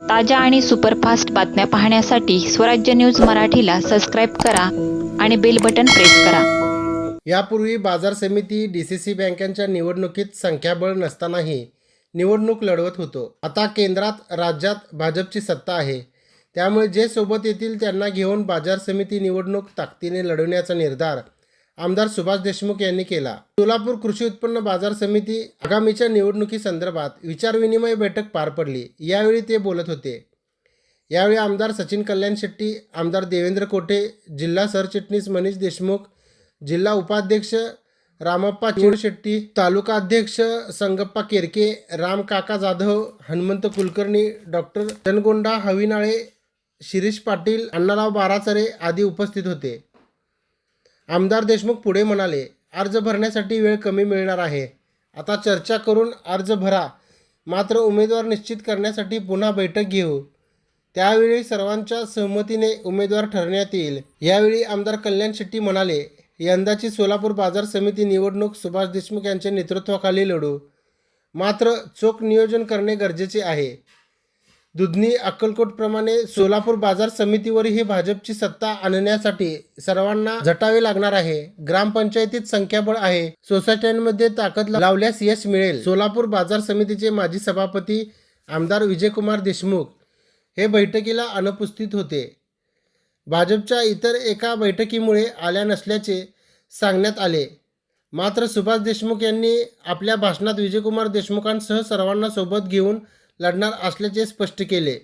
ताज्या आणि सुपरफास्ट बातम्या पाहण्यासाठी स्वराज्य न्यूज मराठीला सबस्क्राईब करा आणि बेल बटन प्रेस करा. यापूर्वी बाजार समिती डी सी सी बँकांच्या निवडणुकीत संख्याबळ नसतानाही निवडणूक लढवत होतो. आता केंद्रात राज्यात भाजपची सत्ता आहे. त्यामुळे जे सोबत येतील त्यांना घेऊन बाजार समिती निवडणूक ताकदीने लढवण्याचा निर्धार आमदार सुभाष देशमुख यांनी केला. सोलापूर कृषी उत्पन्न बाजार समिती आगामीच्या निवडणुकीसंदर्भात विचारविनिमय बैठक पार पडली. यावेळी ते बोलत होते. यावेळी आमदार सचिन कल्याण शेट्टी आमदार देवेंद्र कोठे जिल्हा सरचिटणीस मनीष देशमुख जिल्हा उपाध्यक्ष रामप्पा शेट्टी तालुका अध्यक्ष संगप्पा केरके रामकाका जाधव हनुमंत कुलकर्णी डॉक्टर जनगोंडा हविनाळे शिरीष पाटील अण्णाराव बाराचरे आदी उपस्थित होते. आमदार देशमुख पुढे म्हणाले अर्ज भरण्यासाठी वेळ कमी मिळणार आहे. आता चर्चा करून अर्ज भरा. मात्र उमेदवार निश्चित करण्यासाठी पुन्हा बैठक घेऊ. त्यावेळी सर्वांच्या सहमतीने उमेदवार ठरण्यात येईल. यावेळी आमदार कल्याण शेट्टी म्हणाले यंदाची सोलापूर बाजार समिती निवडणूक सुभाष देशमुख यांच्या नेतृत्वाखाली लढू. मात्र चोख नियोजन करणे गरजेचे आहे. दुधनी अक्कलकोटप्रमाणे सोलापूर बाजार समितीवरही भाजपची सत्ता आणण्यासाठी सर्वांना झटावे लागणार आहे. ग्रामपंचायतीत संख्याबळ आहे. सोसायट्यांमध्ये ताकद लावल्यास यश मिळेल. सोलापूर बाजार समितीचे माजी सभापती आमदार विजयकुमार देशमुख हे बैठकीला अनुपस्थित होते. भाजपच्या इतर एका बैठकीमुळे आल्या नसल्याचे सांगण्यात आले. मात्र सुभाष देशमुख यांनी आपल्या भाषणात विजयकुमार देशमुखांसह सर्वांना सोबत घेऊन लढणार असल्याचे स्पष्ट केले.